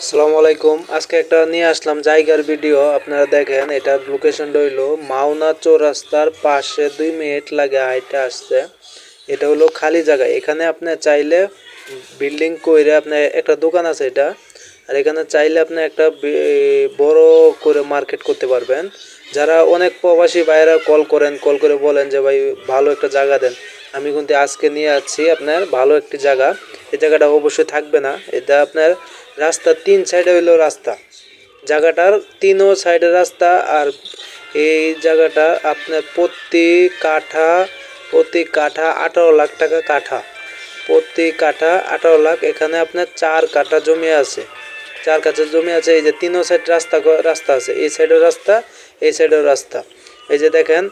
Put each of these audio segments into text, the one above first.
আসসালামু আলাইকুম। আজকে একটা নিয়ে আসলাম জায়গার ভিডিও, আপনারা দেখেন, এটা লোকেশন রইল মাওনা চৌরাস্তার পাশে দুই মিনিট লাগে হাইটে আসছে এটা হলো খালি জায়গা, এখানে আপনি চাইলে বিল্ডিং কইরে আপনার একটা দোকান আছে এটা আর এখানে চাইলে আপনি একটা বড় করে মার্কেট করতে পারবেন। যারা অনেক প্রবাসী ভাইয়েরা কল করেন কল করে বলেন যে, ভাই, ভালো একটা জায়গা দেন। আমি কিন্তু আজকে নিয়ে আসছি আপনার ভালো একটি জায়গা। এই জায়গাটা অবশ্যই থাকবে না। এটা আপনার রাস্তা তিন সাইডে হইল রাস্তা। জায়গাটার তিনও সাইডে রাস্তা আর এই জায়গাটা আপনার প্রতি কাঠা প্রতি কাঠা আঠারো লাখ টাকা কাঠা। প্রতি কাঠা আঠারো লাখ। এখানে আপনার চার কাঠা জমি আছে। চার কাছে জমি আছে, এই যে তিনও সাইড রাস্তা রাস্তা আছে, এই সাইডেও রাস্তা, এই সাইডেও রাস্তা। এই যে দেখেন,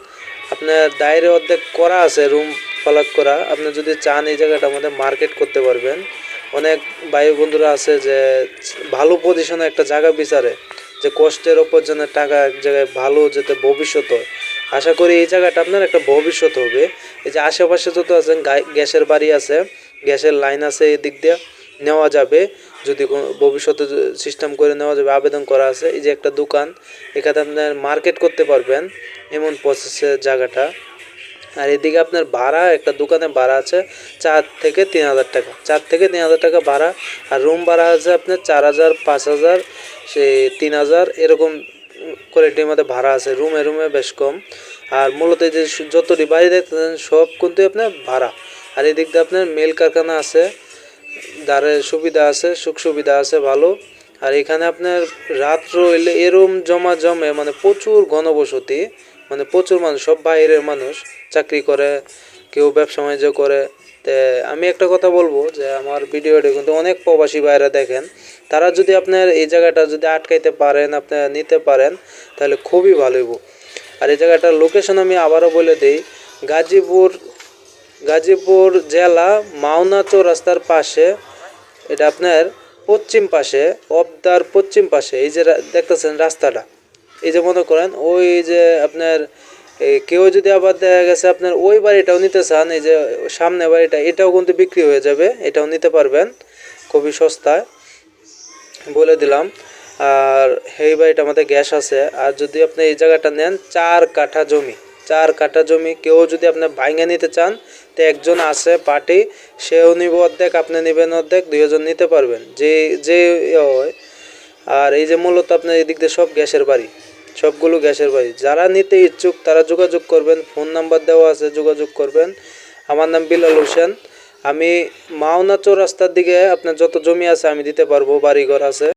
আপনার দায়ের অর্ধেক করা আছে রুম ফলাক করা। আপনি যদি চান এই জায়গাটার মধ্যে মার্কেট করতে পারবেন। অনেক বায়ু বন্ধুরা আছে যে, ভালো পজিশনে একটা জায়গা বিচারে, যে কষ্টের ওপর যেন টাকা এক জায়গায় ভালো যেতে ভবিষ্যৎ হয়। আশা করি এই জায়গাটা আপনার একটা ভবিষ্যৎ হবে। এই যে আশেপাশে যত আছেন গ্যাসের বাড়ি আছে, গ্যাসের লাইন আছে এদিক দিয়ে, নেওয়া যাবে। যদি কোনো ভবিষ্যতে সিস্টেম করে নেওয়া যাবে, আবেদন করা আছে, এই যে একটা দোকান, এখানে আপনার মার্কেট করতে পারবেন এমন প্রসেসের জায়গাটা। আর এদিকে আপনার ভাড়া, একটা দোকানে ভাড়া আছে চার থেকে তিন হাজার টাকা। চার থেকে তিন হাজার টাকা ভাড়া, আর রুম ভাড়া আছে আপনার চার হাজার, পাঁচ হাজার, সে তিন হাজার, এরকম কোয়ালিটির মধ্যে ভাড়া আছে রুমে রুমে বেশ কম। আর মূলত যে যতটি বাড়ি দেখতেছেন, সব কিন্তু আপনার ভাড়া। আর এদিক দিয়ে আপনার মেল কারখানা আছে দাঁড়ের সুবিধা আছে, সুখ সুবিধা আছে, ভালো। আর এখানে আপনার রাত্র হইলে এরম জমা জমে মানে প্রচুর ঘনবসতি মানে প্রচুর মানুষ, সব বাইরের মানুষ চাকরি করে, কেউ ব্যবসা বাণিজ্য করে। তে আমি একটা কথা বলব যে আমার ভিডিওটা কিন্তু অনেক প্রবাসী বাইরে দেখেন। তারা যদি আপনার এই জায়গাটা যদি আটকাইতে পারেন, আপনারা নিতে পারেন, তাহলে খুবই ভালো হইব। আর এই জায়গাটার লোকেশন আমি আবারও বলে দিই, গাজীপুর গাজীপুর জেলা মাওনা চৌরাস্তার পাশে এটা আপনার পশ্চিম পাশে, অবদার পশ্চিম পাশে, এই যে দেখতেছেন রাস্তাটা। এই যে মনে করেন, ওই যে আপনার কেউ যদি আবার দেখা গেছে আপনার ওই বাড়িটাও নিতে চান, এই যে সামনে বাড়িটা, এটাও কিন্তু বিক্রি হয়ে যাবে, এটাও নিতে পারবেন, খুবই সস্তায়। বলে দিলাম। আর এই বাড়িটা আমাদের গ্যাস আছে। আর যদি আপনি এই জায়গাটা নেন, চার কাঠা জমি। চার কাটা জমি কেউ যদি আপনি ভাঙে নিতে চান, তো একজন আছে পার্টি, সেও নিব অর্ধেক, আপনি নেবেন অর্ধেক, দুইজন নিতে পারবেন। যে যে হয়, আর এই যে মূলত আপনার এদিক দিয়ে সব গ্যাসের বাড়ি, সবগুলো গ্যাসের বাড়ি। যারা নিতে ইচ্ছুক, তারা যোগাযোগ করবেন, ফোন নাম্বার দেওয়া আছে, যোগাযোগ করবেন। আমার নাম বিলাল হোসেন। আমি মাওনা চৌরাস্তার দিকে আপনার যত জমি আছে আমি দিতে পারব, বাড়িঘর আছে।